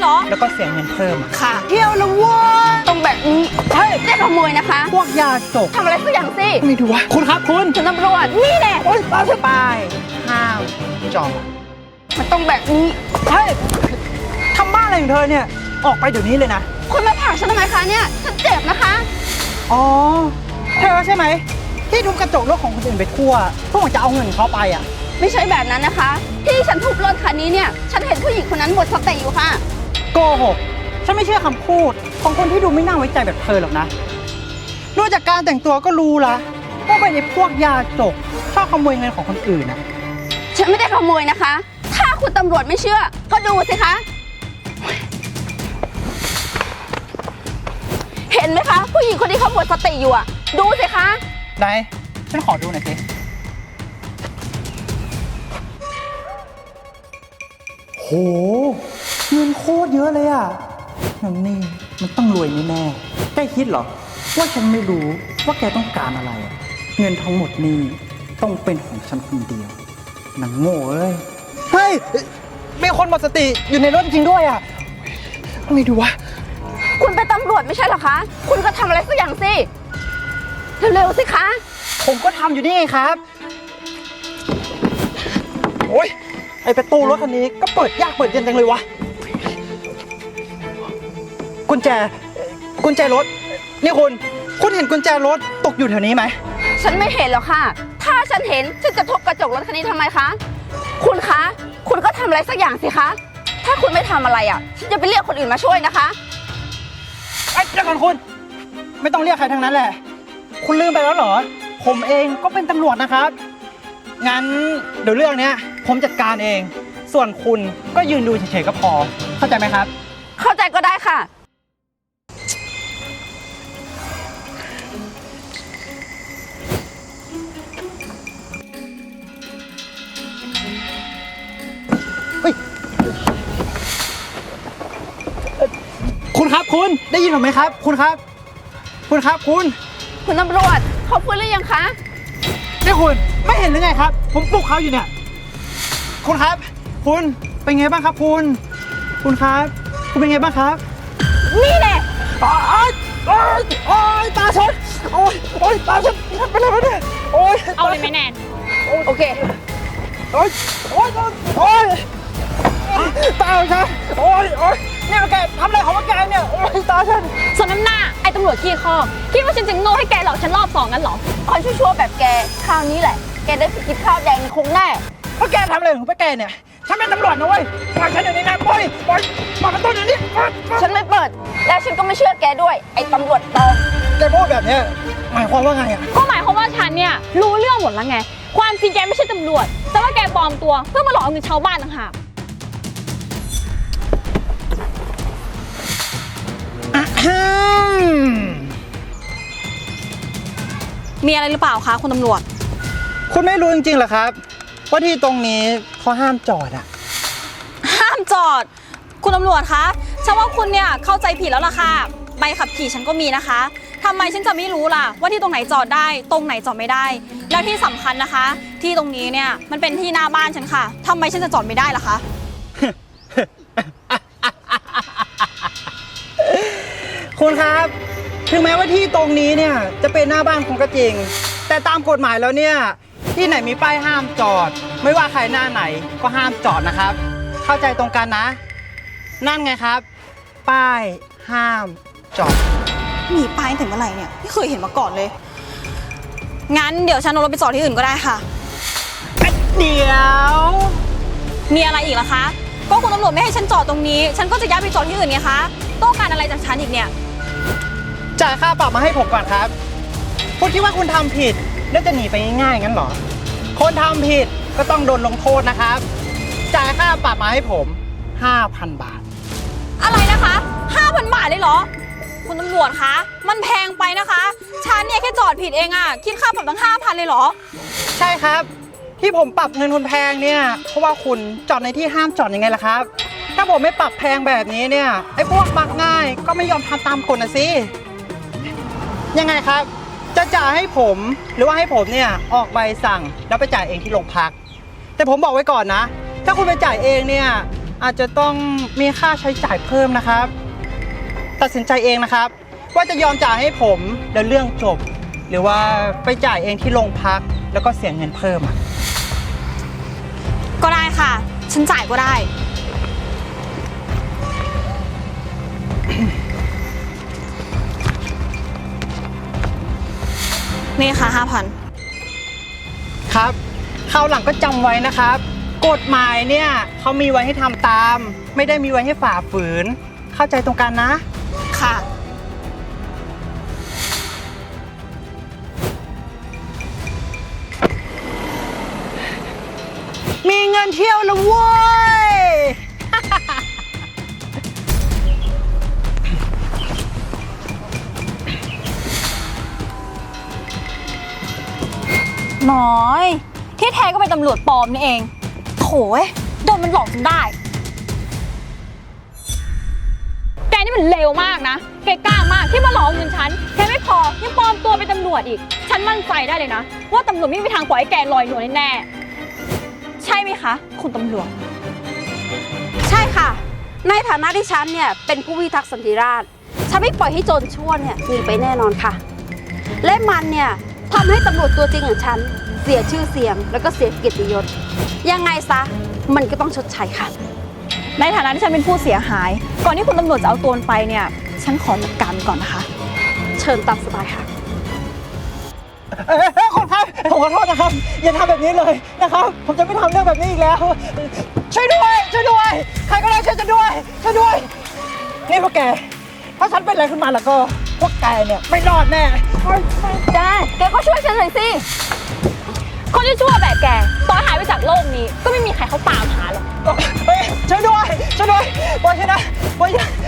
เลยเหรอ แล้วก็เสียเงินเพิ่มอะค่ะ เที่ยวละเว้ยตรงแบบนี้เฮ้ยไม่ได้ขโมยนะคะพวกยาจกทำอะไรสักอย่างสิไม่ดูวะคุณครับคุณคุณตำรวจนี่แน่โอ๊ยป้ายป้ายห้ามจอดมันต้องแบบนี้เฮ้ยทำบ้าอะไรของเธอเนี่ย ออกไปเดี๋ยวนี้เลยนะ คุณมาผลักฉันทำไมคะเนี่ยฉันเจ็บนะคะ อ๋อ เธอใช่ไหม ที่ทุบกระจกรถของคนอื่นไปทั่วเพื่อหวังจะเอาเงินเขาไปอะ ไม่ใช่แบบนั้นนะคะ ที่ฉันทุบรถคันนี้เนี่ย ฉันเห็นผู้หญิงคนนั้นหมดสติอยู่ค่ะ โกหก ฉันไม่เชื่อคำพูด ของคนที่ดูไม่น่าไว้ใจแบบเธอหรอกนะ ดูจากการแต่งตัวก็รู้ละว่าเป็นไอ้พวกยาจกชอบขโมยเงินของคนอื่นนะฉันไม่ได้ขโมยนะคะ ถ้าคุณตำรวจไม่เชื่อ ก็ดูสิคะ เห็นไหมคะ ผู้หญิงคนนี้เขาหมดสติอยู่อะดูสิคะ ไหนฉันขอดูหน่อยสิ โห เงินโคตรเยอะเลยอะนันนี่มันต้องรวยแน่ๆแกคิดเหรอ ว่าฉันไม่รู้ว่าแกต้องการอะไรอะเงินทั้งหมดนี่ต้องเป็นของฉันคนเดียวหนังโง่เอ้ยเฮ้ยมีคนหมดสติอยู่ในรถจริงด้วยอะไม่ดูวะ คุณเป็นตำรวจไม่ใช่เหรอคะ คุณก็ทำอะไรสักอย่างสิ เร็วๆสิคะ ผมก็ทำอยู่นี่ไงครับ โอ้ยไอประตูรถคันนี้ก็เปิดยากเปิดเย็นจังเลยวะ กุญแจ กุญแจรถ นี่คุณ คุณเห็นกุญแจรถตกอยู่แถวนี้ไหม ฉันไม่เห็นหรอกค่ะ ถ้าฉันเห็นฉันจะทุบกระจกรถคันนี้ทำไมคะ คุณคะ คุณก็ทำอะไรสักอย่างสิคะ ถ้าคุณไม่ทำอะไรอะ ฉันจะไปเรียกคนอื่นมาช่วยนะคะ ไอ้ยเดี๋ยวก่อนคุณ ไม่ต้องเรียกใครทั้งนั้นแหละ คุณลืมไปแล้วเหรอ ผมเองก็เป็นตำรวจนะครับ งั้นเดี๋ยวเรื่องเนี้ย ผมจัดการเอง ส่วนคุณก็ยืนดูเฉยๆก็พอ เข้าใจไหมครับ คุณครับคุณได้ยินผมไหมครับ คุณครับ คุณครับคุณคุณตำรวจเขาฟื้นหรือยังคะ นี่คุณไม่เห็นหรือไงครับ ผมปลุกเขาอยู่เนี่ย คุณครับ คุณเป็นไงบ้างครับ คุณ คุณครับ คุณเป็นไงบ้างครับนี่แน่โอ๊ยโอ๊ยโอ๊ยตาฉันโอ๊ยโอ๊ยตาฉันเป็นอะไรวะเนี่ยโอ๊ยเอาเลยไหมแนนโอเคโอ๊ยโอ๊ยโอ๊ยตาฉันโอ๊ยโอ๊ย เนี่ยแกทำอะไรของแกเนี่ยโอ๊ยตาฉันส่วนน้ำหน้าไอ้ตำรวจขี้คอคิดว่าฉันจะโง่ให้แกหลอกฉันรอบสองงั้นเหรอคนชั่วๆแบบแกคราวนี้แหละ แกได้ไปกินข้าวแดงคงแน่พวกแกทำอะไรของพวกแกเนี่ย ฉันเป็นตำรวจนะเว้ยปล่อยฉันเดี๋ยวนี้นะปล่อยปล่อยปล่อยประตูเดี๋ยวนี้ปล่อยปล่อยฉันไม่เปิด และฉันก็ไม่เชื่อแกด้วย ไอ้ตำรวจปลอมแกพูดแบบเนี้ยหมายความว่าไงอะ ก็หมายความว่าฉันเนี่ยรู้เรื่องหมดแล้วไง ความจริงแกไม่ใช่ตำรวจ แต่ว่าแกปลอมตัวเพื่อมาหลอกเอาเงินชาวบ้านต่างหาก มีอะไรหรือเปล่าคะคุณตำรวจ คุณไม่รู้จริงๆเหรอครับว่าที่ตรงนี้เขาห้ามจอดอะห้ามจอด คุณตำรวจคะฉันว่าคุณเนี่ยเข้าใจผิดแล้วล่ะค่ะ ใบขับขี่ฉันก็มีนะคะทำไมฉันจะไม่รู้ล่ะ ว่าที่ตรงไหนจอดได้ ตรงไหนจอดไม่ได้ แล้วที่สำคัญนะคะ ที่ตรงนี้เนี่ยมันเป็นที่หน้าบ้านฉันค่ะทำไมฉันจะจอดไม่ได้ล่ะคะ คุณครับ ถึงแม้ว่าที่ตรงนี้เนี่ยจะเป็นหน้าบ้านคุณก็จริง แต่ตามกฎหมายแล้วเนี่ย ที่ไหนมีป้ายห้ามจอด ไม่ว่าใครหน้าไหนก็ห้ามจอดนะครับ เข้าใจตรงกันนะ นั่นไงครับ ป้ายห้ามจอด มีป้ายถึงเมื่อไหร่เนี่ยไม่เคยเห็นมาก่อนเลย งั้นเดี๋ยวฉันเอารถไปจอดที่อื่นก็ได้ค่ะ เดี๋ยว มีอะไรอีกล่ะคะ ก็คุณตำรวจไม่ให้ฉันจอดตรงนี้ ฉันก็จะย้ายไปจอดที่อื่นไงคะ ต้องการอะไรจากฉันอีกเนี่ย จ่ายค่าปรับมาให้ผมก่อนครับ คุณคิดว่าคุณทำผิดแล้วจะหนีไปง่ายๆงั้นเหรอ คนทำผิดก็ต้องโดนลงโทษนะครับ จ่ายค่าปรับมาให้ผม 5,000 บาท อะไรนะคะ 5,000 บาทเลยเหรอ คุณตำรวจคะ มันแพงไปนะคะ ฉันเนี่ยแค่จอดผิดเองอะคิดค่าปรับตั้ง 5,000 เลยเหรอ ใช่ครับ ที่ผมปรับเงินคุณแพงเนี่ยเพราะว่าคุณจอดในที่ห้ามจอดยังไงล่ะครับ ถ้าผมไม่ปรับแพงแบบนี้เนี่ยไอ้พวกมักง่ายก็ไม่ยอมทำตามกฎนะสิ ยังไงครับ จะจ่ายให้ผมหรือว่าให้ผมเนี่ยออกใบสั่งแล้วไปจ่ายเองที่โรงพัก แต่ผมบอกไว้ก่อนนะ ถ้าคุณไปจ่ายเองเนี่ยอาจจะต้องมีค่าใช้จ่ายเพิ่มนะครับ ตัดสินใจเองนะครับ ว่าจะยอมจ่ายให้ผมแล้วเรื่องจบ หรือว่าไปจ่ายเองที่โรงพัก แล้วก็เสียเงินเพิ่มอะก็ได้ค่ะ ฉันจ่ายก็ได้ นี่ค่ะห้าพันครับคราวหลังก็จำไว้นะครับ กฎหมายเนี่ยเขามีไว้ให้ทำตาม ไม่ได้มีไว้ให้ฝ่าฝืน เข้าใจตรงกันนะ ค่ะ มีเงินเที่ยวแล้วเว้ น้อย ที่แท้ก็เป็นตำรวจปลอมนี่เองโถยโดนมันหลอกจนได้ แกนี่มันเลวมากนะ แกกล้ามากที่มาหลอกเงินฉัน แค่ไม่พอยังปลอมตัวเป็นตำรวจอีก ฉันมั่นใจได้เลยนะ ว่าตำรวจไม่มีทางปล่อยให้แกลอยนวลแน่ๆใช่ไหมคะ คุณตำรวจ ใช่ค่ะ ในฐานะที่ฉันเนี่ยเป็นผู้พิทักษ์สันติราษฎร์ฉันไม่ปล่อยให้โจรชั่วเนี่ยหนีไปแน่นอนค่ะ และมันเนี่ย ทำให้ตำรวจตัวจริงอย่างฉัน เสียชื่อเสียง แล้วก็เสียเกียรติยศ ยังไงซะ มันก็ต้องชดใช้ค่ะ ในฐานะที่ฉันเป็นผู้เสียหาย ก่อนที่คุณตำรวจจะเอาตัวมันไปเนี่ย ฉันขอจัดการมันก่อนนะคะ เชิญตามสบายค่ะ เอ้ยเอ้ยขอครับผมขอโทษนะครับ อย่าทำแบบนี้เลยนะครับ ผมจะไม่ทำเรื่องแบบนี้อีกแล้ว ช่วยด้วย ช่วยด้วย ใครก็ได้ช่วยฉันด้วย ช่วยด้วย นี่พวกแก ถ้าฉันเป็นอะไรขึ้นมาแล้วก็ พวกแกเนี่ยไม่รอดแน่ แก แกก็ช่วยฉันหน่อยสิ คนที่ชั่วแบบแกตอนหายไปจากโลกนี้ ก็ไม่มีใครเขาตามหาหรอก เฮ้ยช่วยด้วยช่วยด้วยปล่อยฉันนะปล่อยฉันหนู